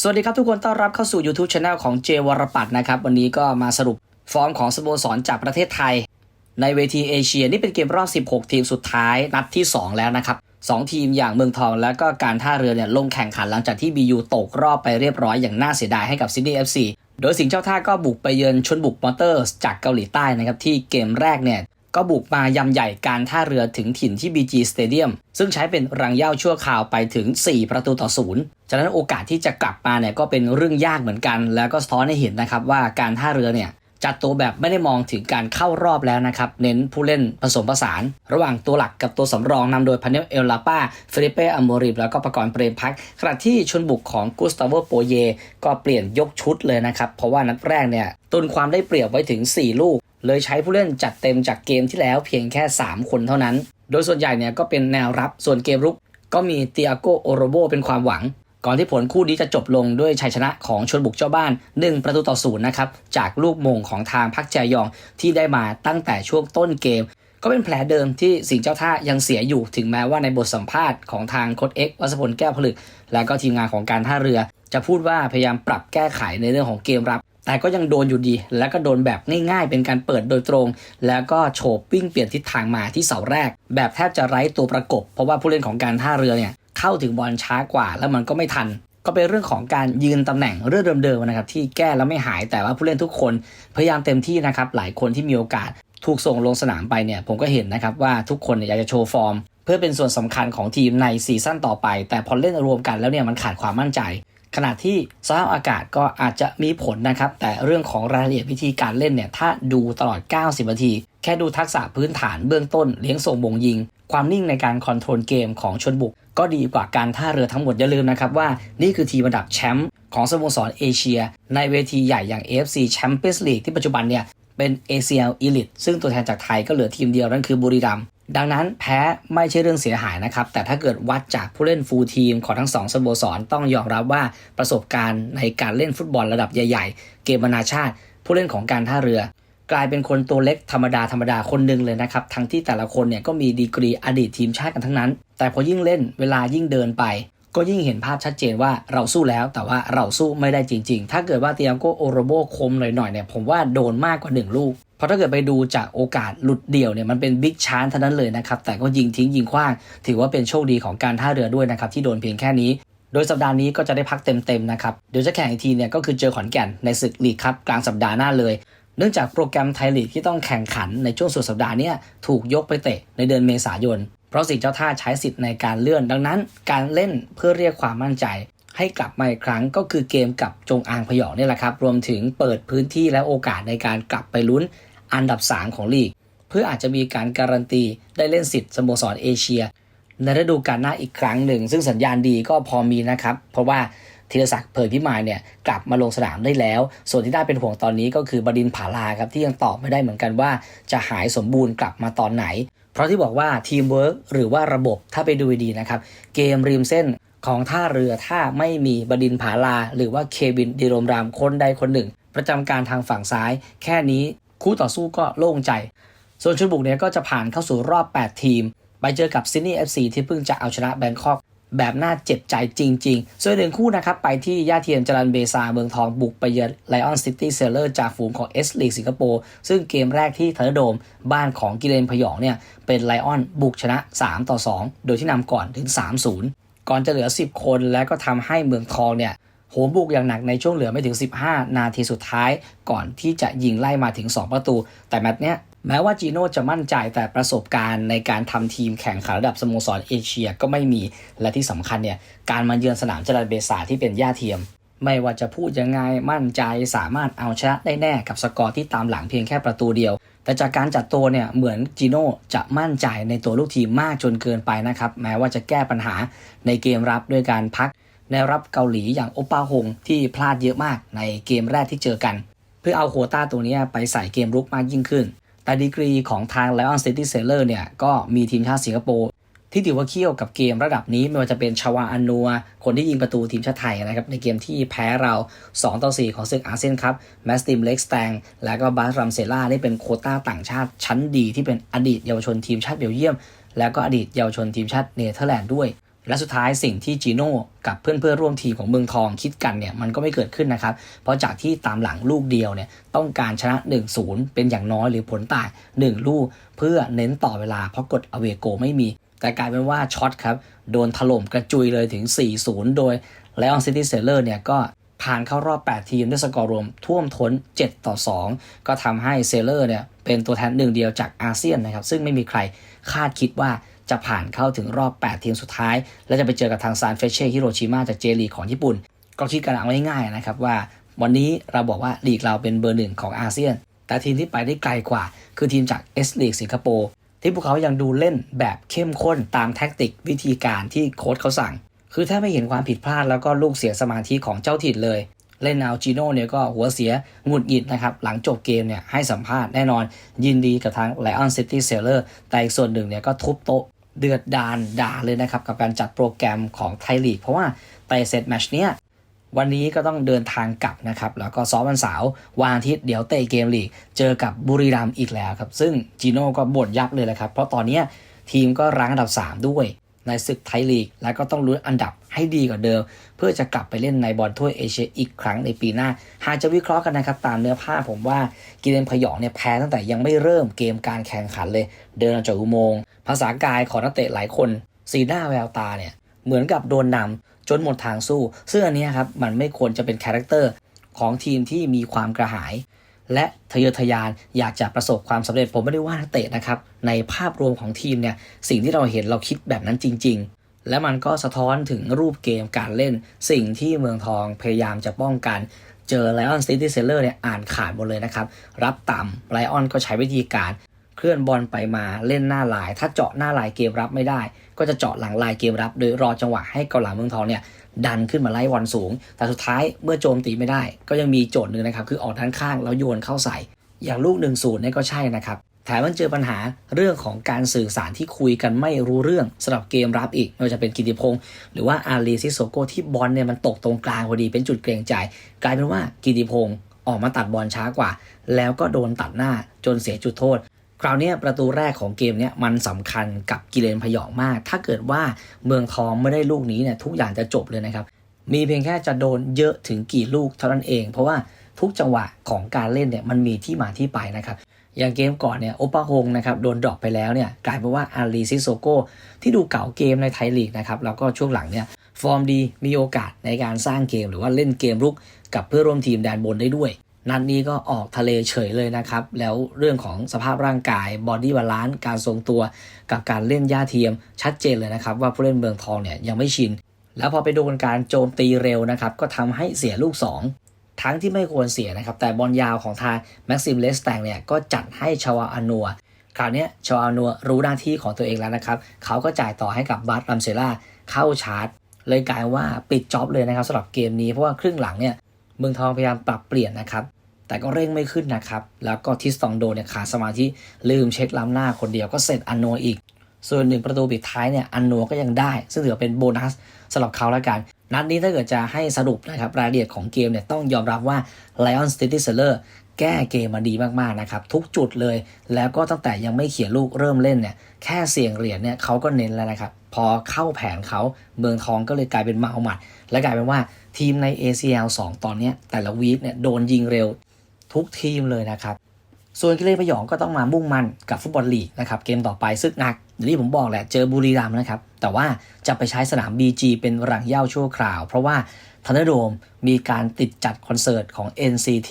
สวัสดีครับทุกคนต้อนรับเข้าสู่ YouTube c h anel ของเจวรปัตนะครับ วันนี้ก็มาสรุปฟอร์มของสโมสรจากประเทศไทย ในเวทีเอเชียนี่เป็นเกมรอบ 16 ทีมสุดท้ายนัดที่ 2 แล้วนะครับ 2 ทีมอย่างเมืองทองและก็การท่าเรือเนี่ยลงแข่งขันหลังจากที่ BU ตกรอบไปเรียบร้อยอย่างน่าเสียดายให้กับซิดนีย์ FC โดยสิงห์เจ้าท่าก็บุกไปเยือนชนบุกมอเตอร์สจากเกาหลีใต้นะครับที่เกมแรกเนี่ย ก็บุกมายำใหญ่การท่าเรือถึงถิ่นที่ BG Stadium ซึ่งใช้เป็นรังเย้าชั่วคราวไปถึง 4 ประตูต่อศูนย์ฉะนั้นโอกาสที่จะกลับมาเนี่ยก็เป็นเรื่องยากเหมือนกัน แล้วก็สะท้อนให้เห็นนะครับว่าการท่าเรือเนี่ยจัดตัวแบบไม่ได้มองถึงการเข้ารอบแล้วนะครับ เน้นผู้เล่นผสมผสาน ระหว่างตัวหลักกับตัวสำรองนำโดยพาเนลเอลลาป้าฟิลิเป้อโมริบแล้วก็ประกรณ์เปรมพักขณะที่ชนบุกของกุสตาโวโปเย ก็เปลี่ยนยกชุดเลยนะครับ เพราะว่านัดแรกเนี่ยตุนความได้เปรียบไว้ถึง 4 ลูก เลยใช้ผู้เล่นจัดเต็มจากเกมที่แล้วเพียงแค่ 3 คนเท่านั้น โดยส่วนใหญ่เนี่ยก็เป็นแนวรับส่วนเกมรุกก็มีเตียโกโอโรโบเป็นความหวัง ก่อนที่ผลคู่นี้จะจบลงด้วยชัยชนะของชนบุกเจ้าบ้าน 1 ประตูต่อศูนย์นะครับ จากลูกมงของทางพักแจยองที่ได้มาตั้งแต่ช่วงต้นเกม ก็เป็นแผลเดิมที่สิงเจ้าท่ายังเสียอยู่ถึงแม้ว่าในบทสัมภาษณ์ของทางโค้ชเอ็กวัชพลแก้วผลึก และก็ทีมงานของการท่าเรือ จะพูดว่าพยายามปรับแก้ไขในเรื่องของเกมรับ แต่ก็ยังโดนอยู่ดี แล้วก็โดนแบบง่ายๆ เป็นการเปิดโดยตรง แล้วก็โฉบวิ่งเปลี่ยนทิศทางมาที่เสาแรก แบบแทบจะไร้ตัวประกบ เพราะว่าผู้เล่นของการท่าเรือเนี่ยเข้าถึงบอลช้ากว่า แล้วมันก็ไม่ทัน ก็เป็นเรื่องของการยืนตำแหน่งเรื่องเดิมๆนะครับที่แก้แล้วไม่หายแต่ว่าผู้เล่นทุกคนพยายามเต็มที่นะครับหลายคนที่มีโอกาสถูกส่งลงสนามไปเนี่ยผมก็เห็นนะครับว่าทุกคนอยากจะโชว์ฟอร์ม เพื่อเป็นส่วนสำคัญของทีมในซีซั่นต่อไป แต่พอเล่นรวมกันแล้วเนี่ยมันขาดความมั่นใจ ขณะที่สภาพอากาศก็อาจจะมีผลนะครับ แต่เรื่องของรายละเอียดวิธีการเล่นเนี่ย ถ้าดูตลอด 90 นาที แค่ดูทักษะพื้นฐานเบื้องต้นเลี้ยงส่งบงยิง ความนิ่งในการคอนโทรลเกมของชนบุก ก็ดีกว่าการท่าเรือทั้งหมดอย่าลืมนะครับว่านี่คือทีมระดับแชมป์ของสโมสรเอเชีย ในเวทีใหญ่อย่าง AFC Champions League ที่ปัจจุบันเนี่ยเป็น ACL Elite ซึ่งตัวแทนจากไทยก็เหลือทีมเดียวนั่นคือบุรีรัมย์ ดังนั้นแพ้ไม่ใช่เรื่องเสียหายนะครับ แต่ถ้าเกิดวัดจากผู้เล่นฟูลทีมของทั้งสองสโมสรต้องยอมรับว่าประสบการณ์ในการเล่นฟุตบอลระดับใหญ่ๆ เกมนานาชาติ ผู้เล่นของการท่าเรือ กลายเป็นคนตัวเล็กธรรมดาธรรมดาคนหนึ่งเลยนะครับ ทั้งที่แต่ละคนเนี่ยก็มีดีกรีอดีตทีมชาติกันทั้งนั้น แต่พอยิ่งเล่นเวลายิ่งเดินไป ก็ยิ่งเห็นภาพชัดเจนว่าเราสู้แล้ว แต่ว่าเราสู้ไม่ได้จริง ๆ ถ้าเกิดว่าเตียงโกโอโรโบคมหน่อยๆเนี่ยผมว่าโดนมากกว่า1ลูก ราะถ้าเกิดไปดูจากโอกาสหลุดเดี่ยวเนี่ยมันเป็นบิ๊กชานเท่านั้นเลยนะครับ แต่ก็ยิงทิ้งยิงขว้าง ถือว่าเป็นโชคดีของการท่าเรือด้วยนะครับ ที่โดนเพียงแค่นี้ โดยสัปดาห์นี้ก็จะได้พักเต็มๆนะครับ เดี๋ยวจะแข่งอีกทีเนี่ยก็คือเจอขอนแก่นในศึกลีกครับกลางสัปดาห์หน้าเลย เนื่องจากโปรแกรมไทยลีกที่ต้องแข่งขันในช่วงสุดสัปดาห์เนี้ถูกยกไปเตะในเดือนเมษายน เพราะสิ่งเจ้าท่าใช้สิทธิ์ในการเลื่อน ดังนั้น การเล่นเพื่อเรียกความมั่นใจให้กลับมาอีกครั้งก็คือเกมกับจงอางพยองนี่แหละครับ รวมถึงเปิดพื้นที่และโอกาสในการกลับไปลุ้น อันดับ 3 ของลีก เพื่ออาจจะมีการการันตีได้เล่นสิทธิ์สโมสรเอเชีย ในฤดูกาลหน้าอีกครั้งหนึ่ง ซึ่งสัญญาณดีก็พอมีนะครับ เพราะว่าธีรศักดิ์เผยพิมายเนี่ยกลับมาลงสนามได้แล้ว ส่วนที่น่าเป็นห่วงตอนนี้ก็คือบดินผาลาครับที่ยังตอบไม่ได้เหมือนกันว่า จะหายสมบูรณ์กลับมาตอนไหน เพราะที่บอกว่าทีมเวิร์กหรือว่าระบบถ้าไปดูดีนะครับ เกมริมเส้นของท่าเรือถ้าไม่มีบดินผาลา หรือว่าเควินดิโรมรามคนใดคนหนึ่ง ประจำการทางฝั่งซ้าย แค่นี้ คู่ต่อสู้ก็โล่งใจ ส่วนชุดบุกเนี่ยก็จะผ่านเข้าสู่รอบ 8 ทีม ไปเจอกับซิดนีย์เอฟซีที่เพิ่งจะเอาชนะแบงคอกแบบน่าเจ็บใจจริง ๆ ส่วนหนึ่งคู่นะครับ ไปที่ย่าเทียมจรันเบซาเมืองทองบุกไปเยือนไลออนซิตี้เซลเลอร์จากฝูงของเอสลีกสิงคโปร์ ซึ่งเกมแรกที่เทอร์โดม บ้านของกิเลนพยองเนี่ย เป็นไลออนบุกชนะ 3 ต่อ 2 โดยที่นำก่อนถึง 3-0 ก่อนจะเหลือ 10 คนแล้วก็ทำให้เมืองทองเนี่ย โหมบุกอย่างหนักในช่วงเหลือไม่ถึง 15 นาทีสุดท้าย ก่อนที่จะยิงไล่มาถึง 2 ประตู แต่แมตช์เนี้ยแม้ว่าจีโน่จะมั่นใจแต่ประสบการณ์ในการทำทีมแข่งขันระดับสโมสรเอเชียก็ไม่มี และที่สำคัญเนี่ยการมาเยือนสนามจรันเบซาที่เป็นย่าเทียม ไม่ว่าจะพูดยังไงมั่นใจสามารถเอาชนะได้แน่กับสกอร์ที่ตามหลังเพียงแค่ประตูเดียว แต่จากการจัดตัวเนี่ยเหมือนจีโน่จะมั่นใจในตัวลูกทีมมากจนเกินไปนะครับแม้ว่าจะแก้ปัญหาในเกมรับด้วยการพัก ในรับเกาหลีอย่างโอปาฮงที่พลาดเยอะมากในเกมแรกที่เจอกัน เพื่อเอาโคต้าตัวนี้ไปใส่เกมรุกมากยิ่งขึ้น แต่ดีกรีของทาง Lion City Sailor เนี่ยก็มีทีมชาติสิงคโปร์ที่ถือว่าเคี่ยวกับเกมระดับนี้ไม่ว่าจะเป็นชาวาอันนัว คนที่ยิงประตูทีมชาติไทยนะครับในเกมที่แพ้เรา 2 ต่อ 4 ของศึกอาเซียนครับแมสติมเล็กสแตงและก็บาสรัมเซล่านี่เป็นโคต้าต่างชาติชั้นดีที่เป็นอดีตเยาวชนทีมชาติเบลเยียม และก็อดีตเยาวชนทีมชาติเนเธอร์แลนด์ด้วย และสุดท้ายสิ่งที่จีโน่กับเพื่อนเพื่อร่วมทีมของเมืองทองคิดกันเนี่ยมันก็ไม่เกิดขึ้นนะครับ เพราะจากที่ตามหลังลูกเดียวเนี่ยต้องการชนะ 1-0 เป็นอย่างน้อยหรือผลต่าง 1 ลูกเพื่อเน้นต่อเวลาเพราะกดอเวโกไม่มี แต่กลายเป็นว่าช็อตครับ โดนถล่มกระจุยเลยถึง 4-0 โดยไลออนซิตี้เซเลอร์เนี่ยก็ผ่านเข้ารอบ 8 ทีมด้วยสกอร์รวมท่วมท้น 7 ต่อ 2 ก็ทำให้เซเลอร์เนี่ยเป็นตัวแทนหนึ่งเดียวจากอาเซียนนะครับซึ่งไม่มีใครคาดคิดว่า จะผ่านเข้าถึงรอบ 8 ทีมสุดท้าย และจะไปเจอกับทางซานเฟเช่ฮิโรชิมาจากเจลีของญี่ปุ่น ก็คิดกันเอาง่ายๆนะครับว่า วันนี้เราบอกว่าลีกเราเป็นเบอร์หนึ่งของอาเซียน แต่ทีมที่ไปได้ไกลกว่า คือทีมจากเอสลีกสิงคโปร์ที่พวกเขายังดูเล่นแบบเข้มข้นตามแท็กติกวิธีการที่โค้ชเขาสั่ง คือถ้าไม่เห็นความผิดพลาดแล้วก็ลูกเสียสมาธิของเจ้าถิ่นเลยเล่นเอาจีโน่เนี่ยก็หัวเสียหงุดหงิดนะครับ หลังจบเกมเนี่ยให้สัมภาษณ์แน่นอนยินดีกับทางไลออนซิตี้เซลเลอร์แต่อีกส่วนหนึ่งเนี่ยก็ทุบโต๊ะ เดือดดานด่าเลยนะครับ กับการจัดโปรแกรมของไทยลีก เพราะว่าไต่เซตแมชเนี้ยวันนี้ก็ต้องเดินทางกลับนะครับ แล้วก็ซ้อมวันเสาร์วันอาทิตย์เดี๋ยวเตะเกมลีก เจอกับบุรีรัมย์อีกแล้วครับ ซึ่งจีโน่ก็บ่นยับเลยแหละครับ เพราะตอนนี้ทีมก็รั้งอันดับ 3 ด้วย ในศึกไทยลีก แล้วก็ต้องลุ้นอันดับให้ดีกว่าเดิม พื่อจะกลับไปเล่นในบอลถ้วยเอเชียอีกครั้งในปีหน้า หากจะวิเคราะห์กันนะครับ ตามเนื้อผ้าผมว่ากิเลนพยองเนี่ยแพ้ตั้งแต่ยังไม่เริ่มเกมการแข่งขันเลย เดินออกจากอุโมงค์ภาษากายของนักเตะหลายคน สีหน้าแววตาเนี่ยเหมือนกับโดนนำจนหมดทางสู้ ซึ่งอันนี้ครับมันไม่ควรจะเป็นคาแรคเตอร์ของทีมที่มีความกระหาย และทะเยอทะยานอยากจะประสบความสำเร็จผมไม่ได้ว่านักเตะนะครับในภาพรวมของทีมเนี่ยสิ่งที่เราเห็นเราคิดแบบนั้นจริง ๆ และมันก็สะท้อนถึงรูปเกมการเล่นสิ่งที่เมืองทองพยายามจะป้องกัน เจอไลออนซิตี้เซลเลอร์เนี่ยอ่านขาดหมดเลยนะครับ รับต่ำไลออนก็ใช้วิธีการเคลื่อนบอลไปมาเล่นหน้าลาย ถ้าเจาะหน้าลายเกมรับไม่ได้ ก็จะเจาะหลังลายเกมรับ โดยรอจังหวะให้เกาหลังเมืองทองเนี่ยดันขึ้นมาไล่บอลสูง แต่สุดท้ายเมื่อโจมตีไม่ได้ ก็ยังมีโจทย์หนึ่งนะครับคือออกด้านข้างแล้วโยนเข้าใส่ อย่างลูก1นศูนย์นี่ก็ใช่นะครับ แถมมันเจอปัญหาเรื่องของการสื่อสารที่คุยกันไม่รู้เรื่องสำหรับเกมรับอีกไม่ว่าจะเป็นกิติพงศ์หรือว่าอารีซิโซโกที่บอลเนี่ยมันตกตรงกลางพอดีเป็นจุดเกรงใจกลายเป็นว่ากิติพงศ์ออกมาตัดบอลช้ากว่า แล้วก็โดนตัดหน้าจนเสียจุดโทษ คราวนี้ประตูแรกของเกมเนี้ยมันสำคัญกับกิเลนพยองมาก ถ้าเกิดว่าเมืองทองไม่ได้ลูกนี้เนี่ยทุกอย่างจะจบเลยนะครับมีเพียงแค่จะโดนเยอะถึงกี่ลูกเท่านั้นเอง เพราะว่าทุกจังหวะของการเล่นเนี่ยมันมีที่มาที่ไปนะครับ อย่างเกมก่อนเนี่ยโอปาฮงนะครับโดนดรอปไปแล้วเนี่ยกลายเป็นว่าอารีซิโซโกที่ดูเก่าเกมในไทยลีกนะครับแล้วก็ช่วงหลังเนี่ยฟอร์มดีมีโอกาสในการสร้างเกมหรือว่าเล่นเกมรุกกับเพื่อร่วมทีมแดนบนได้ด้วย นัดนนี้ก็ออกทะเลเฉยเลยนะครับ แล้วเรื่องของสภาพร่างกายบอดี้บาลานซ์การทรงตัว กับการเล่นย่าเทียมชัดเจนเลยนะครับ ว่าผู้เล่นเมืองทองเนี่ยยังไม่ชิน แล้วพอไปโดนการโจมตีเร็วนะครับก็ทำให้เสียลูก 2 ทั้งที่ไม่ควรเสียนะครับ แต่บอลยาวของทางแม็กซิมเลสแตงเนี่ยก็จัดให้ชาวอานัวคราวนี้ชาวอานัวรู้หน้าที่ของตัวเองแล้วนะครับ เขาก็จ่ายต่อให้กับบาร์รัมเซล่าเข้าชาร์จ เลยกลายว่าปิดจ็อบเลยนะครับสำหรับเกมนี้เพราะว่าครึ่งหลังเนี่ยเมืองทองพยายามปรับเปลี่ยนนะครับแต่ก็เร่งไม่ขึ้นนะครับ แล้วก็ทิสตองโดเนี่ยขาดสมาธิลืมเช็คล้ำหน้าคนเดียวก็เสร็จอันโนอีก ส่วนหนึ่งประตูปิดท้ายเนี่ยอันโนก็ยังได้ ซึ่งถือเป็นโบนัสสำหรับเขาแล้วกัน นัดนี้ถ้าเกิดจะให้สรุปนะครับรายละเอียดของเกมเนี่ยต้องยอมรับว่า Lion City Seller แก้เกมมาดีมากๆนะครับทุกจุดเลย แล้วก็ตั้งแต่ยังไม่เขียนลูกเริ่มเล่นเนี่ยแค่เสี่ยงเหรียญเนี่ยเขาก็เน้นแล้วนะครับพอเข้าแผนเขาเมืองทองก็เลยกลายเป็นเมาหมัด และกลายเป็นว่าทีมใน ACL 2 ตอนนี้แต่ละวีคเนี่ยโดนยิงเร็วทุกทีมเลยนะครับส่วนกิเลนพยองก็ต้องมามุ่งมั่นกับฟุตบอลลีกนะครับเกมต่อไปซึ่งหนัก อย่างที่ผมบอกแหละเจอบุรีรัมย์นะครับ แต่ว่าจะไปใช้สนาม BG เป็นรังเย้าชั่วคราว เพราะว่าทันเดโดมมีการติดจัดคอนเสิร์ตของ NCT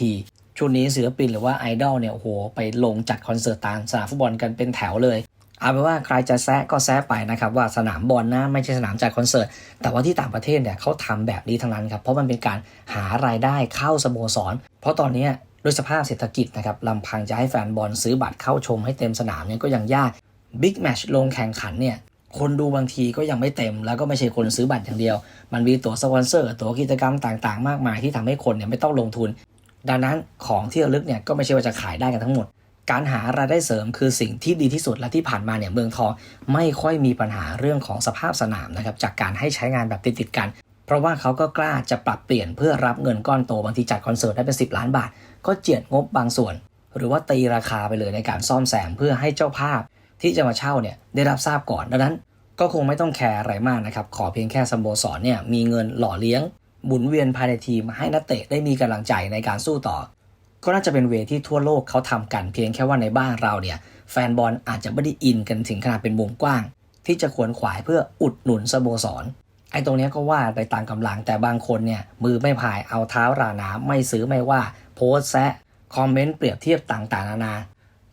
ช่วงนี้ศิลปินหรือว่าไอดอลเนี่ยโอ้โหไปลงจัดคอนเสิร์ตตามสนามฟุตบอลกันเป็นแถวเลยเอาเป็นว่าใครจะแซะก็แซะไปนะครับว่าสนามบอลนะไม่ใช่สนามจัดคอนเสิร์ตแต่ว่าที่ต่างประเทศเนี่ยเขาทำแบบนี้ทั้งนั้นครับเพราะมันเป็นการหารายได้เข้าสโมสร เพราะตอนนี้ด้วยสภาพเศรษฐกิจนะครับลำพังจะให้แฟนบอลซื้อบัตรเข้าชมให้เต็มสนามเนี่ยก็ยังยาก บิ๊กแมชลงแข่งขันเนี่ยคนดูบางทีก็ยังไม่เต็ม แล้วก็ไม่ใช่คนซื้อบัตรอย่างเดียว มันมีตั๋วสปอนเซอร์ ตั๋วกิจกรรมต่างๆ มากมายที่ทำให้คนเนี่ยไม่ต้องลงทุน ดังนั้นของที่ระลึกเนี่ยก็ไม่ใช่ว่าจะขายได้กันทั้งหมด การหารายได้เสริมคือสิ่งที่ดีที่สุดและที่ผ่านมาเนี่ยเมืองทองไม่ค่อยมีปัญหาเรื่องของสภาพสนามนะครับจากการให้ใช้งานแบบติดๆกัน เพราะว่าเขาก็กล้าจะปรับเปลี่ยนเพื่อรับเงินก้อนโตบางทีจัดคอนเสิร์ตได้เป็น 10 ล้านบาท ก็เจียดงบบางส่วน หรือว่าตีราคาไปเลยในการซ่อมแซมเพื่อให้เจ้าภาพ ที่จะมาเช่าเนี่ยได้รับทราบก่อนดังนั้น ก็คงไม่ต้องแคร์อะไรมากนะครับ ขอเพียงแค่สโมสรเนี่ยมีเงินหล่อเลี้ยงหมุนเวียนภายในทีมให้นักเตะได้มีกำลังใจในการสู้ต่อ ก็น่าจะเป็นเวที่ทั่วโลกเขาทำกันเพียงแค่ว่าในบ้านเราเนี่ยแฟนบอลอาจจะไม่ได้อินกันถึงขนาดเป็นวงกว้าง ที่จะขวนขวายเพื่ออุดหนุนสโมสรไอ้ตรงนี้ก็ว่าไปตามกำลังแต่บางคนเนี่ยมือไม่พายเอาเท้าราน้ำไม่ซื้อไม่ว่า โพสแซะคอมเมนต์เปรียบเทียบต่างๆนานา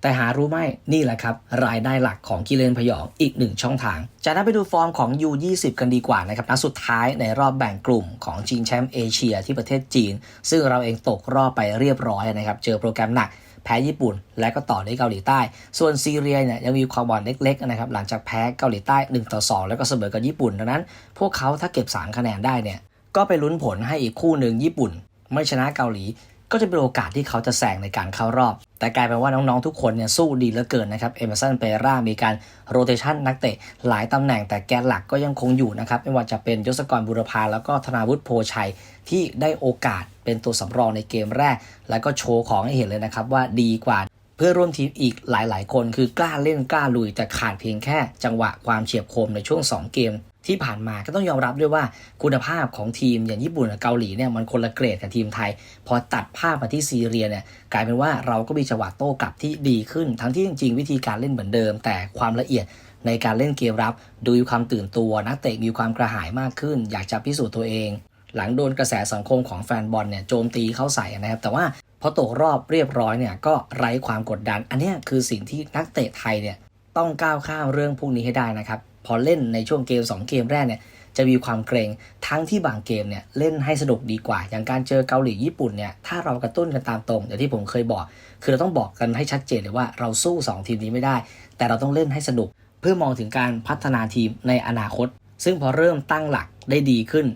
แต่หารู้ไหมนี่แหละครับ รายได้หลักของกิเลนพยองอีกหนึ่งช่องทาง จากนั้นไปดูฟอร์มของ U20 กันดีกว่านะครับนัดสุดท้ายในรอบแบ่งกลุ่มของชิงแชมป์เอเชียที่ประเทศจีน ซึ่งเราเองตกรอบไปเรียบร้อยนะครับ เจอโปรแกรมหนักแพ้ญี่ปุ่น และก็ต่อด้วยเกาหลีใต้ ส่วนซีเรียเนี่ยยังมีความหวังเล็กๆนะครับหลังจากแพ้เกาหลีใต้1ต่อ2แล้วก็เสมอกับญี่ปุ่นดังนั้น พวกเขาถ้าเก็บ3คะแนนได้เนี่ยก็ไปลุ้นผลให้อีกคู่หนึ่งญี่ปุ่น ไม่ชนะเกาหลี ก็จะเป็นโอกาสที่เขาจะแซงในการเข้ารอบ แต่กลายเป็นว่าน้องๆทุกคนเนี่ยสู้ดีเหลือเกินนะครับ เอเมอร์สันเปร่ามีการโรเตชันนักเตะหลายตำแหน่งแต่แกนหลักก็ยังคงอยู่นะครับ ไม่ว่าจะเป็นยศกรบุรพาแล้วก็ธนาวุฒิโพชัยที่ได้โอกาสเป็นตัวสำรองในเกมแรก แล้วก็โชว์ของให้เห็นเลยนะครับว่าดีกว่าเพื่อร่วมทีมอีกหลาย ๆ คนคือกล้าเล่นกล้าลุยแต่ขาดเพียงแค่จังหวะความเฉียบคมในช่วง 2 เกม ที่ผ่านมาก็ต้องยอมรับด้วยว่าคุณภาพของทีมอย่างญี่ปุ่นกับเกาหลีเนี่ยมันคนละเกรดกับทีมไทย พอตัดภาพมาที่ซีเรียเนี่ยกลายเป็นว่าเราก็มีจังหวะโต้กลับที่ดีขึ้น ทั้งที่จริงๆ วิธีการเล่นเหมือนเดิม แต่ความละเอียดในการเล่นเกมรับ ดูมีความตื่นตัวนักเตะมีความกระหายมากขึ้น อยากจะพิสูจน์ตัวเอง หลังโดนกระแสสังคมของแฟนบอลเนี่ยโจมตีเข้าใส่นะครับ แต่ว่าพอตกรอบเรียบร้อยเนี่ยก็ไร้ความกดดัน อันนี้คือสิ่งที่นักเตะไทยเนี่ยต้องก้าวข้ามเรื่องพวกนี้ให้ได้นะครับ พอเล่นในช่วงเกม 2 เกมแรกเนี่ยจะมีความเกรงทั้งที่บางเกมเนี่ยเล่นให้สนุกดีกว่า อย่างการเจอเกาหลีญี่ปุ่นเนี่ยถ้าเรากระตุ้นกันตามตรงอย่างที่ผมเคยบอก คือเราต้องบอกกันให้ชัดเจนเลยว่าเราสู้ 2 ทีมนี้ไม่ได้ แต่เราต้องเล่นให้สนุก เพื่อมองถึงการพัฒนาทีมในอนาคต ซึ่งพอเริ่มตั้งหลักได้ดีขึ้น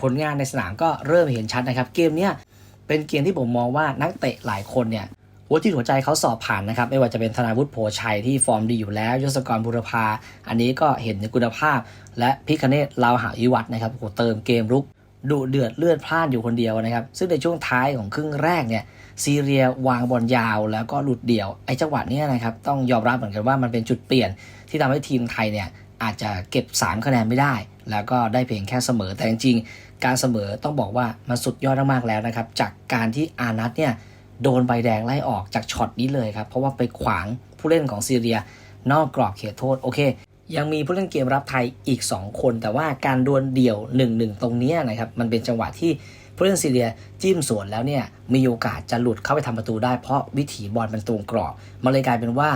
ผลงานในสนามก็เริ่มเห็นชัดนะครับ เกมเนี้ยเป็นเกมที่ผมมองว่านักเตะหลายคนเนี่ย หัวที่หัวใจเขาสอบผ่านนะครับ ไม่ว่าจะเป็นธนาวุฒิโพชัยที่ฟอร์มดีอยู่แล้วยศกรบุรพา อันนี้ก็เห็นในคุณภาพ และพิคเนตลาวหาวิวัฒนะครับโหเติมเกมรุกดุเดือดเลือดพลานอยู่คนเดียวนะครับ ซึ่งในช่วงท้ายของครึ่งแรกเนี่ยซีเรียวางบอลยาวแล้วก็หลุดเดี่ยว ไอ้จังหวะเนี้ยนะครับต้องยอมรับเหมือนกันว่ามันเป็นจุดเปลี่ยนที่ทำให้ทีมไทยเนี่ยอาจจะเก็บ 3 คะแนนไม่ได้ แล้วก็ได้เพียงแค่เสมอแต่จริงๆการเสมอต้องบอกว่ามันสุดยอดมากๆแล้วนะครับ จากการที่อานัทเนี่ย โดนใบแดงไล่ออกจากช็อตนี้เลยครับ เพราะว่าไปขวางผู้เล่นของซีเรีย นอกกรอบเขตโทษโอเค ยังมีผู้เล่นเกมรับไทยอีก 2 คน แต่ว่าการดวลเดี่ยว 1-1 ตรงนี้นะครับมันเป็นจังหวะที่ผู้เล่นซีเรียจิ้มสวนแล้วเนี่ยมีโอกาสจะหลุดเข้าไปทำประตูได้เพราะวิถีบอลมันตรงกรอบมันเลยกลายเป็นว่า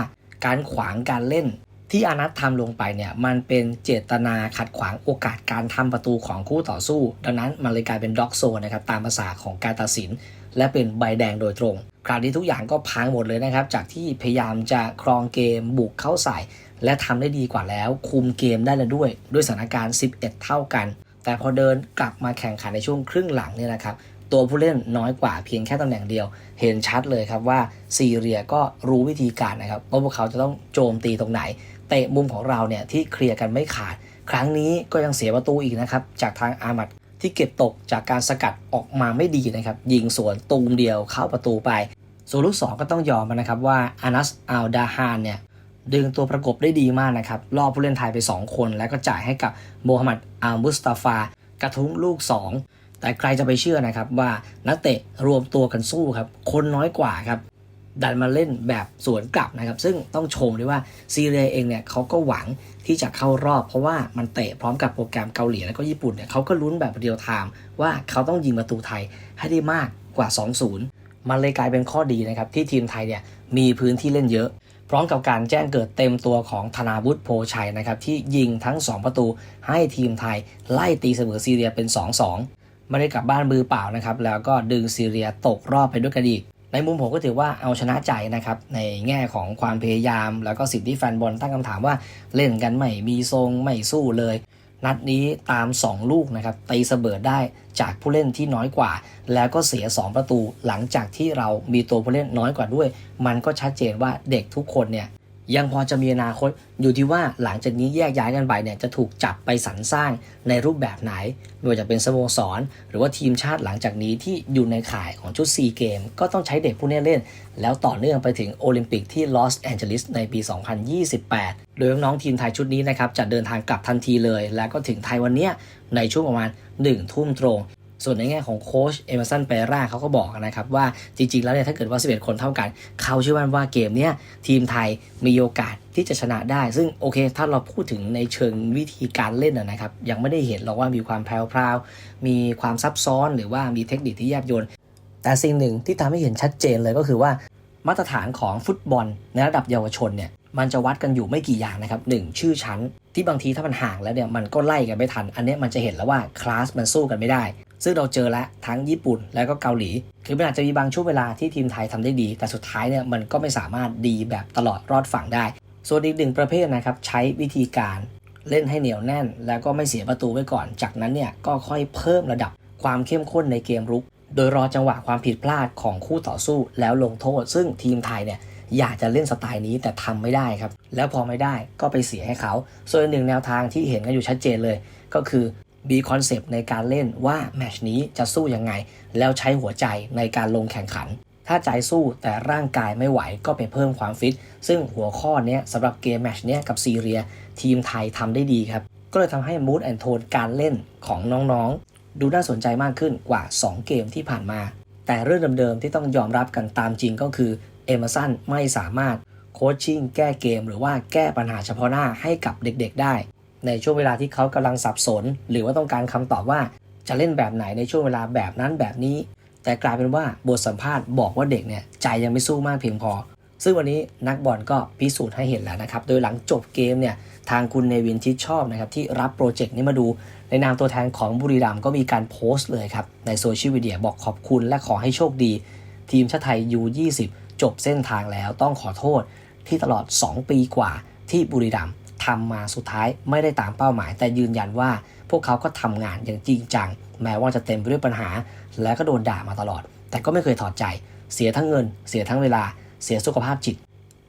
การขวางการเล่นที่อานัททำลงไปเนี่ยมันเป็นเจตนาขัดขวางโอกาสการทำประตูของคู่ต่อสู้ ดังนั้นมันเลยกลายเป็นด็อกโซนนะครับตามภาษาของการตัดสิน และเป็นใบแดงโดยตรง คราวนี้ทุกอย่างก็พังหมดเลยนะครับ จากที่พยายามจะครองเกมบุกเข้าใส่ และทำได้ดีกว่าแล้ว คุมเกมได้แล้วด้วย ด้วยสถานการณ์ 11 เท่ากัน แต่พอเดินกลับมาแข่งขันในช่วงครึ่งหลังเนี่ยนะครับตัวผู้เล่นน้อยกว่าเพียงแค่ตำแหน่งเดียว เห็นชัดเลยครับว่าซีเรียก็รู้วิธีการนะครับว่าพวกเขาจะต้องโจมตีตรงไหนเตะมุมของเราเนี่ยที่เคลียร์กันไม่ขาด ครั้งนี้ก็ยังเสียประตูอีกนะครับจากทางอามัด ที่เก็บตกจากการสกัดออกมาไม่ดีนะครับ ยิงสวนตูมเดียวเข้าประตูไป ส่วนลูกสองก็ต้องยอมนนะครับว่าอานัสอัลดาฮานเนี่ยดึงตัวประกบได้ดีมากนะครับล่อผู้เล่นไทยไป 2 คน แล้วก็จ่ายให้กับโมฮัมหมัดอัลมุสตาฟากระทุ้งลูก 2 แต่ใครจะไปเชื่อนะครับว่านักเตะรวมตัวกันสู้ครับ คนน้อยกว่าครับ ดันมาเล่นแบบสวนกลับนะครับ ซึ่งต้องชมด้วยว่าซีเรียเองเนี่ยเขาก็หวังที่จะเข้ารอบเพราะว่ามันเตะพร้อมกับโปรแกรมเกาหลีแล้วก็ญี่ปุ่นเนี่ยเขาก็ลุ้นแบบเรียลไทม์ว่าเขาต้องยิงประตูไทยให้ได้มากกว่า 2-0 มันเลยกลายเป็นข้อดีนะครับที่ทีมไทยเนี่ยมีพื้นที่เล่นเยอะ พร้อมกับการแจ้งเกิดเต็มตัวของธนาวุฒิโพชัยนะครับที่ยิงทั้ง 2 ประตูให้ทีมไทยไล่ตีเสมอซีเรียเป็น 2-2 ไม่ได้กลับบ้านมือเปล่านะครับแล้วก็ดึงซีเรียตกรอบไปด้วยกันอีก ในมุมผมก็ถือว่าเอาชนะใจนะครับ ในแง่ของความพยายาม แล้วก็สิ่งที่แฟนบอลตั้งคำถามว่าเล่นกันไม่มีทรงไม่สู้เลย นัดนี้ตาม 2 ลูกนะครับตีเสมอได้จากผู้เล่นที่น้อยกว่า แล้วก็เสีย 2 ประตู หลังจากที่เรามีตัวผู้เล่นน้อยกว่าด้วย มันก็ชัดเจนว่าเด็กทุกคนเนี่ย ยังพอจะมีอนาคตอยู่ที่ว่าหลังจากนี้แยกย้ายกันไปเนี่ยจะถูกจับไปสรรสร้างในรูปแบบไหนไม่ว่าจะเป็นสโมสร หรือว่าทีมชาติหลังจากนี้ที่อยู่ในข่ายของชุดซีเกม ก็ต้องใช้เด็กผู้นี้เล่น แล้วต่อเนื่องไปถึงโอลิมปิกที่ลอสแอนเจลิสในปี 2028 โดยน้องทีมไทยชุดนี้นะครับจะเดินทางกลับทันทีเลย แล้วก็ถึงไทยวันนี้ในช่วงประมาณ1ทุ่มตรง ส่วนในแง่ของโค้ชเอเมอร์สันเปร่าเขาก็บอกนะครับว่าจริงๆ แล้วเนี่ยถ้าเกิดว่า 11 คนเท่ากัน เขาเชื่อมั่นว่าเกมเนี้ยทีมไทยมีโอกาสที่จะชนะได้ ซึ่งโอเค ถ้าเราพูดถึงในเชิงวิธีการเล่นนะครับ ยังไม่ได้เห็นหรอกว่ามีความแพรวๆมีความซับซ้อนหรือว่ามีเทคนิคที่แยบยลแต่สิ่งหนึ่งที่ทำให้เห็นชัดเจนเลยก็คือว่ามาตรฐานของฟุตบอลในระดับเยาวชนเนี่ยมันจะวัดกันอยู่ไม่กี่อย่างนะครับหนึ่งชื่อชั้น ที่บางทีถ้ามันห่างแล้วเนี่ยมันก็ไล่กันไม่ทัน อันเนี้ยมันจะเห็นแล้วว่าคลาสมันสู้กันไม่ได้ ซึ่งเราเจอแล้วทั้งญี่ปุ่นแล้วก็เกาหลี คือมันอาจจะมีบางช่วงเวลาที่ทีมไทยทำได้ดี แต่สุดท้ายเนี่ยมันก็ไม่สามารถดีแบบตลอดรอดฝั่งได้ ส่วนอีกหนึ่งประเภทนะครับใช้วิธีการเล่นให้เหนียวแน่น แล้วก็ไม่เสียประตูไว้ก่อน จากนั้นเนี่ยก็ค่อยเพิ่มระดับความเข้มข้นในเกมรุก โดยรอจังหวะความผิดพลาดของคู่ต่อสู้แล้วลงโทษ ซึ่งทีมไทยเนี่ยอยากจะเล่นสไตล์นี้แต่ทำไม่ได้ครับ แล้วพอไม่ได้ก็ไปเสียให้เขา ส่วนหนึ่งแนวทางที่เห็นกันอยู่ชัดเจนเลย ก็คือ มีคอนเซปต์ในการเล่นว่าแมชนี้จะสู้ยังไง แล้วใช้หัวใจในการลงแข่งขัน ถ้าใจสู้แต่ร่างกายไม่ไหวก็ไปเพิ่มความฟิต ซึ่งหัวข้อนี้สำหรับเกมแมชนี้กับซีเรีย ทีมไทยทำได้ดีครับ ก็เลยทำให้มูดแอนโทนการเล่นของน้องๆ ดูน่าสนใจมากขึ้นกว่า 2 เกมที่ผ่านมา แต่เรื่องเดิมๆที่ต้องยอมรับกันตามจริงก็คือเอเมอร์สันไม่สามารถโคชชิ่งแก้เกมหรือว่าแก้ปัญหาเฉพาะหน้าให้กับเด็กๆได้ ในช่วงเวลาที่เขากำลังสับสน หรือว่าต้องการคำตอบว่าจะเล่นแบบไหนในช่วงเวลาแบบนั้นแบบนี้ แต่กลายเป็นว่าบทสัมภาษณ์บอกว่าเด็กเนี่ยใจยังไม่สู้มากเพียงพอ ซึ่งวันนี้นักบอลก็พิสูจน์ให้เห็นแล้วนะครับ โดยหลังจบเกมเนี่ยทางคุณเนวินชิดชอบนะครับที่รับโปรเจกต์นี้มาดู ในนามตัวแทนของบุรีรัมย์ก็มีการโพสต์เลยครับในโซเชียลมีเดียบอกขอบคุณและขอให้โชคดี ทีมชาติไทย U20 จบเส้นทางแล้วต้องขอโทษที่ตลอด 2 ปีกว่าที่บุรีรัมย์ ทำมาสุดท้ายไม่ได้ตามเป้าหมาย แต่ยืนยันว่าพวกเขาก็ทำงานอย่างจริงจัง แม้ว่าจะเต็มไปด้วยปัญหา และก็โดนด่ามาตลอด แต่ก็ไม่เคยถอดใจ เสียทั้งเงิน เสียทั้งเวลา เสียสุขภาพจิต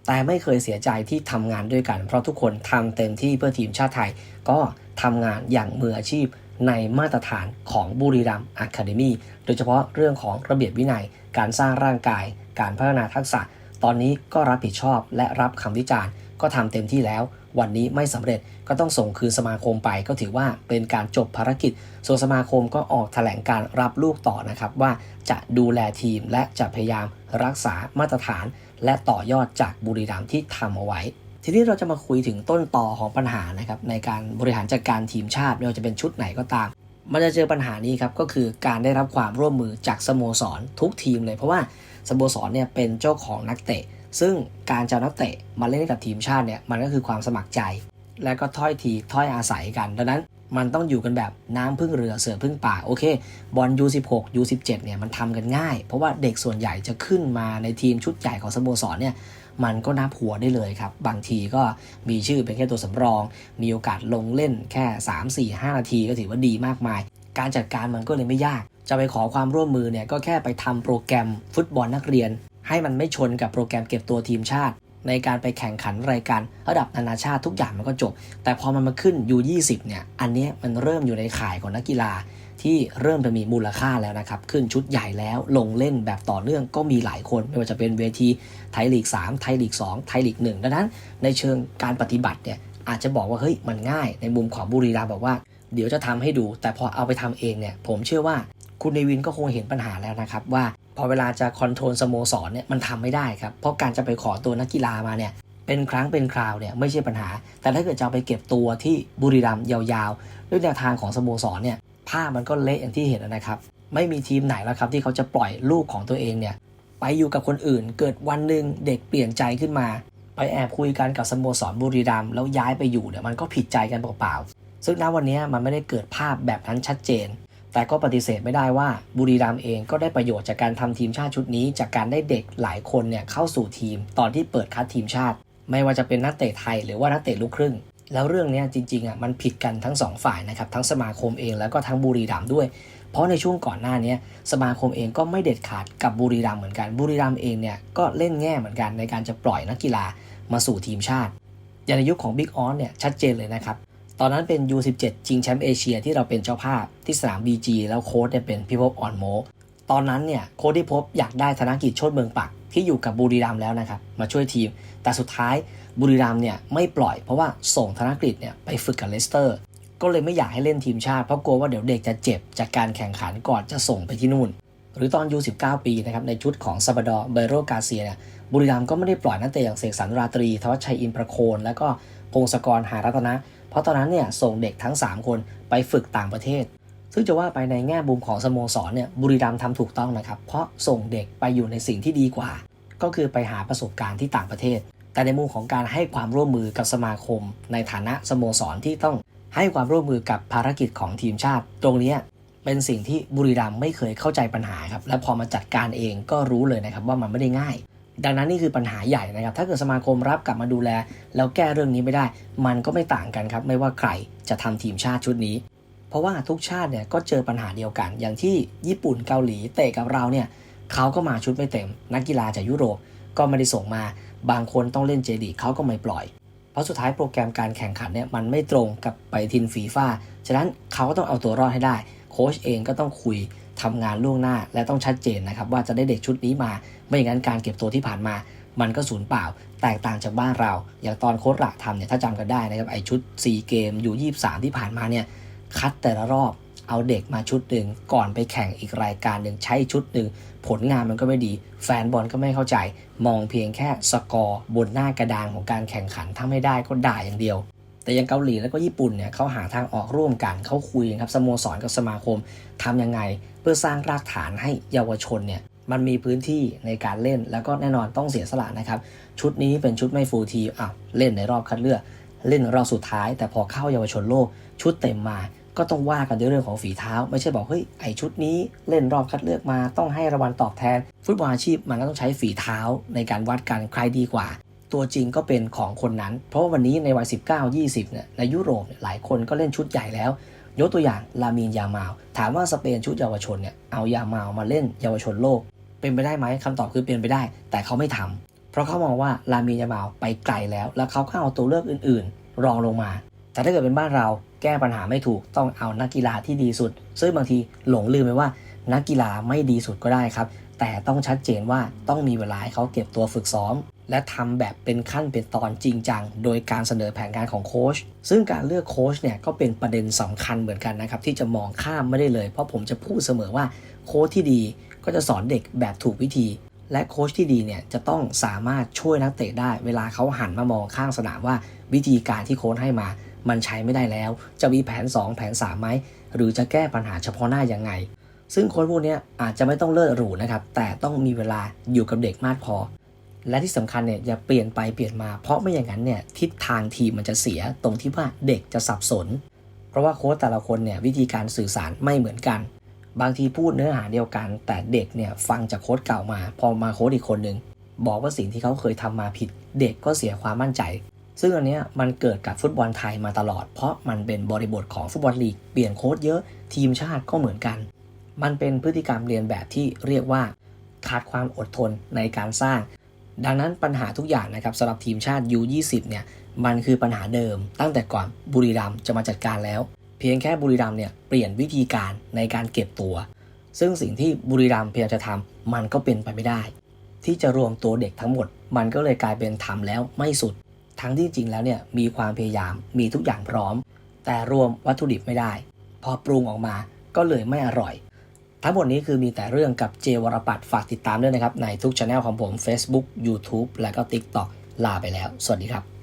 แต่ไม่เคยเสียใจที่ทำงานด้วยกัน เพราะทุกคนทำเต็มที่เพื่อทีมชาติไทย ก็ทำงานอย่างมืออาชีพในมาตรฐานของบุรีรัมย์อะคาเดมีโดยเฉพาะเรื่องของระเบียบวินัย การสร้างร่างกาย การพัฒนาทักษะ ตอนนี้ก็รับผิดชอบและรับคำวิจารณ์ ก็ทำเต็มที่แล้ว วันนี้ไม่สำเร็จก็ต้องส่งคืนสมาคมไป ก็ถือว่าเป็นการจบภารกิจ ส่วนสมาคมก็ออกแถลงการรับลูกต่อนะครับ ว่าจะดูแลทีมและจะพยายามรักษามาตรฐาน และต่อยอดจากบุรีรัมย์ที่ทำเอาไว้ ทีนี้เราจะมาคุยถึงต้นต่อของปัญหานะครับในการบริหารจัดการทีมชาติไม่ว่าจะเป็นชุดไหนก็ตามมันจะเจอปัญหานี้ครับก็คือการได้รับความร่วมมือจากสโมสรทุกทีมเลยเพราะว่าสโมสรเนี่ยเป็นเจ้าของนักเตะ ซึ่งการจะเอานักเตะมาเล่นกับทีมชาติเนี่ยมันก็คือความสมัครใจ และก็ถ้อยทีถ้อยอาศัยกัน ดังนั้นมันต้องอยู่กันแบบน้ำพึ่งเรือเสือพึ่งป่าโอเค บอล U16 U17 เนี่ยมันทำกันง่าย เพราะว่าเด็กส่วนใหญ่จะขึ้นมาในทีมชุดใหญ่ของสโมสรเนี่ยมันก็นับหัวได้เลยครับ บางทีก็มีชื่อเป็นแค่ตัวสำรอง มีโอกาสลงเล่นแค่ 3 4 5 นาทีก็ถือว่าดีมากมาย การจัดการมันก็เลยไม่ยาก จะไปขอความร่วมมือเนี่ยก็แค่ไปทำโปรแกรมฟุตบอลนักเรียน ให้มันไม่ชนกับโปรแกรมเก็บตัวทีมชาติ ในการไปแข่งขันรายการระดับนานาชาติทุกอย่างมันก็จบ แต่พอมันมาขึ้น U20 เนี่ยอันนี้มันเริ่มอยู่ในข่ายของนักกีฬาที่เริ่มจะมีมูลค่าแล้วนะครับ ขึ้นชุดใหญ่แล้วลงเล่นแบบต่อเนื่องก็มีหลายคน ไม่ว่าจะเป็นเวทีไทยลีก 3 ไทยลีก 2 ไทยลีก 1 ดังนั้น ในเชิงการปฏิบัติเนี่ยอาจจะบอกว่าเฮ้ยมันง่ายในมุมของบุรีรัมย์บอกว่า เดี๋ยวจะทำให้ดู แต่พอเอาไปทำเองเนี่ยผมเชื่อว่า คุณเนวินก็คงเห็นปัญหาแล้วนะครับว่าพอเวลาจะคอนโทรลสโมสรเนี่ยมันทำไม่ได้ครับ เพราะการจะไปขอตัวนักกีฬามาเนี่ยเป็นครั้งเป็นคราวเนี่ยไม่ใช่ปัญหา แต่ถ้าเกิดจะเอาไปเก็บตัวที่บุรีรัมย์ยาวๆ ด้วยแนวทางของสโมสรเนี่ยภาพมันก็เละอย่างที่เห็นนะครับ ไม่มีทีมไหนแล้วครับที่เขาจะปล่อยลูกของตัวเองเนี่ยไปอยู่กับคนอื่น เกิดวันหนึ่งเด็กเปลี่ยนใจขึ้นมา ไปแอบคุยกันกับสโมสรบุรีรัมย์แล้วย้ายไปอยู่เนี่ยมันก็ผิดใจกันเปล่าๆซึ่งณวันนี้มันไม่ได้เกิดภาพแบบนั้นชัดเจน แต่ก็ปฏิเสธไม่ได้ว่าบุรีรัมย์เองก็ได้ประโยชน์จากการทำทีมชาติชุดนี้ จากการได้เด็กหลายคนเนี่ยเข้าสู่ทีม ตอนที่เปิดคัดทีมชาติ ไม่ว่าจะเป็นนักเตะไทยหรือว่านักเตะลูกครึ่ง แล้วเรื่องนี้จริงๆอะมันผิดกันทั้งสองฝ่ายนะครับทั้งสมาคมเองแล้วก็ทั้งบุรีรัมย์ด้วย เพราะในช่วงก่อนหน้านี้สมาคมเองก็ไม่เด็ดขาดกับบุรีรัมย์เหมือนกันบุรีรัมย์เองเนี่ยก็เล่นแง่เหมือนกันในการจะปล่อยนักกีฬามาสู่ทีมชาติอย่างในยุคของบิ๊กออสเนี่ยชัดเจนเลยนะครับ ตอนนั้นเป็น U17 ชิงแชมป์เอเชียที่เราเป็นเจ้าภาพที่สนาม BG แล้วโค้ชเนี่ยเป็นพิภพอ่อนโม ตอนนั้นเนี่ยโค้ชที่พบอยากได้ธนกิจโชติเมืองปักที่อยู่กับบุรีรัมแล้วนะครับมาช่วยทีม แต่สุดท้ายบุรีรัมเนี่ยไม่ปล่อยเพราะว่าส่งธนกฤษเนี่ยไปฝึกกับเลสเตอร์ ก็เลยไม่อยากให้เล่นทีมชาติเพราะกลัวว่าเดี๋ยวเด็กจะเจ็บจากการแข่งขันก่อนจะส่งไปที่นู่น หรือตอนยู19 ปีนะครับในชุดของซาบดอเบโรกาเซียเนี่ยบุรีรัมก็ไม่ได้ปล่อยนักเตะอย่างเสกสรรราตรี ทวัชชัยอินประโคน แล้วก็พงศกรหารัตนะ เพราะตอนนั้นเนี่ยส่งเด็กทั้ง 3 คนไปฝึกต่างประเทศ ซึ่งจะว่าไปในแง่มุมของสโมสรเนี่ยบุรีรัมย์ทำถูกต้องนะครับ เพราะส่งเด็กไปอยู่ในสิ่งที่ดีกว่า ก็คือไปหาประสบการณ์ที่ต่างประเทศ แต่ในมุมของการให้ความร่วมมือกับสมาคม ในฐานะสโมสรที่ต้องให้ความร่วมมือกับภารกิจของทีมชาติ ตรงนี้เป็นสิ่งที่บุรีรัมย์ไม่เคยเข้าใจปัญหาครับและพอมาจัดการเองก็รู้เลยนะครับว่ามันไม่ได้ง่าย ดังนั้นนี่คือปัญหาใหญ่นะครับ ถ้าเกิดสมาคมรับกลับมาดูแล แล้วแก้เรื่องนี้ไม่ได้ มันก็ไม่ต่างกันครับ ไม่ว่าใครจะทำทีมชาติชุดนี้ เพราะว่าทุกชาติเนี่ยก็เจอปัญหาเดียวกัน อย่างที่ญี่ปุ่นเกาหลีเตะกับเราเนี่ยเขาก็มาชุดไม่เต็ม นักกีฬาจากยุโรปก็ไม่ได้ส่งมา บางคนต้องเล่นเจดีเขาก็ไม่ปล่อย เพราะสุดท้ายโปรแกรมการแข่งขันเนี่ยมันไม่ตรงกับไปทินฟีฟ่าฉะนั้นเขาก็ต้องเอาตัวรอดให้ได้ โค้ชเองก็ต้องคุย ทำงานล่วงหน้า และต้องชัดเจนนะครับว่าจะได้เด็กชุดนี้มา ไม่อย่างนั้นการเก็บตัวที่ผ่านมา มันก็สูญเปล่า แตกต่างจากบ้านเรา อย่างตอนโค้ชหลักทำเนี่ยถ้าจำกันได้นะครับไอชุด4เกมอยู่ 23 ที่ผ่านมาเนี่ยคัดแต่ละรอบเอาเด็กมาชุดหนึ่งก่อนไปแข่งอีกรายการหนึ่งใช้ชุดหนึ่งผลงานมันก็ไม่ดี แฟนบอลก็ไม่เข้าใจ มองเพียงแค่สกอร์บนหน้ากระดานของการแข่งขันถ้าไม่ได้ก็ด่าอย่างเดียว แต่ยังเกาหลีแล้วก็ญี่ปุ่นเนี่ยเขาหาทางออกร่วมกันเขาคุยครับสโมสรกับสมาคมทำยังไง เพื่อสร้างรากฐานให้เยาวชนเนี่ยมันมีพื้นที่ในการเล่นแล้วก็แน่นอนต้องเสียสละนะครับ ชุดนี้เป็นชุดไม่ฟูลทีอ้าวเล่นในรอบคัดเลือก เล่นรอบสุดท้าย แต่พอเข้าเยาวชนโลก ชุดเต็มมาก็ต้องว่ากันด้วยเรื่องของฝีเท้า ไม่ใช่บอกเฮ้ยไอชุดนี้เล่นรอบคัดเลือกมาต้องให้รางวัลตอบแทน ฟุตบอลอาชีพมันก็ต้องใช้ฝีเท้าในการวัดกันใครดีกว่า ตัวจริงก็เป็นของคนนั้น เพราะวันนี้ในวัย 19 20เนี่ยในยุโรปเนี่ยหลายคนก็เล่นชุดใหญ่แล้ว ยกตัวอย่างลามีนยามาวถามว่าสเปนชุดเยาวชนเนี่ยเอายามาวมาเล่นเยาวชนโลก เป็นไปได้ไหมคำตอบคือเป็นไปได้ แต่เขาไม่ทำเพราะเขามองว่าลามีนยามาวไปไกลแล้ว แล้วเขาก็เอาตัวเลือกอื่น ๆ รองลงมา แต่ถ้าเกิดเป็นบ้านเราแก้ปัญหาไม่ถูกต้องเอานักกีฬาที่ดีสุด ซึ่งบางทีหลงลืมไปว่า นักกีฬาไม่ดีสุดก็ได้ครับ แต่ต้องชัดเจนว่าต้องมีเวลาให้เขาเก็บตัวฝึกซ้อม และทำแบบเป็นขั้นเป็นตอนจริงจัง โดยการเสนอแผนงานของโค้ชซึ่งการเลือกโค้ชเนี่ยก็เป็นประเด็นสำคัญเหมือนกันนะครับ ที่จะมองข้ามไม่ได้เลย เพราะผมจะพูดเสมอว่าโค้ชที่ดีก็จะสอนเด็กแบบถูกวิธี และโค้ชที่ดีเนี่ยจะต้องสามารถช่วยนักเตะได้ เวลาเขาหันมามองข้างสนามว่าวิธีการที่โค้ชให้มา มันใช้ไม่ได้แล้ว จะมีแผน 2 แผน3ไหมหรือจะแก้ปัญหาเฉพาะหน้ายังไง ซึ่งโค้ชพวกนี้อาจจะไม่ต้องเลิศหรูนะครับแต่ต้องมีเวลาอยู่กับเด็กมากพอ และที่สำคัญเนี่ยอย่าเปลี่ยนไปเปลี่ยนมา เพราะไม่อย่างนั้นเนี่ยทิศทางทีมมันจะเสียตรงที่ว่าเด็กจะสับสน เพราะว่าโค้ชแต่ละคนเนี่ยวิธีการสื่อสารไม่เหมือนกัน บางทีพูดเนื้อหาเดียวกัน แต่เด็กเนี่ยฟังจากโค้ชเก่ามา พอมาโค้ชอีกคนหนึ่งบอกว่าสิ่งที่เขาเคยทำมาผิด เด็กก็เสียความมั่นใจ ซึ่งอันนี้มันเกิดกับฟุตบอลไทยมาตลอด เพราะมันเป็นบริบทของฟุตบอลลีกเปลี่ยนโค้ชเยอะทีมชาติก็เหมือนกัน มันเป็นพฤติกรรมเรียนแบบที่เรียกว่าขาดความอดทนในการสร้าง ดังนั้นปัญหาทุกอย่างนะครับสำหรับทีมชาติ U20 เนี่ยมันคือปัญหาเดิม ตั้งแต่ก่อนบุรีรัมจะมาจัดการแล้ว เพียงแค่บุรีรัมเนี่ยเปลี่ยนวิธีการในการเก็บตัว ซึ่งสิ่งที่บุรีรัมพยายามจะทำมันก็เป็นไปไม่ได้ ที่จะรวมตัวเด็กทั้งหมด มันก็เลยกลายเป็นทำแล้วไม่สุด ทั้งที่จริงแล้วเนี่ยมีความพยายามมีทุกอย่างพร้อม แต่รวมวัตถุดิบไม่ได้ พอปรุงออกมาก็เลยไม่อร่อย ทั้งหมดนี้คือมีแต่เรื่องกับเจวรปัตฝากติดตามด้วยนะครับ ในทุกช anel ของผม Facebook YouTube และก็ TikTok ลาไปแล้ว สวัสดีครับ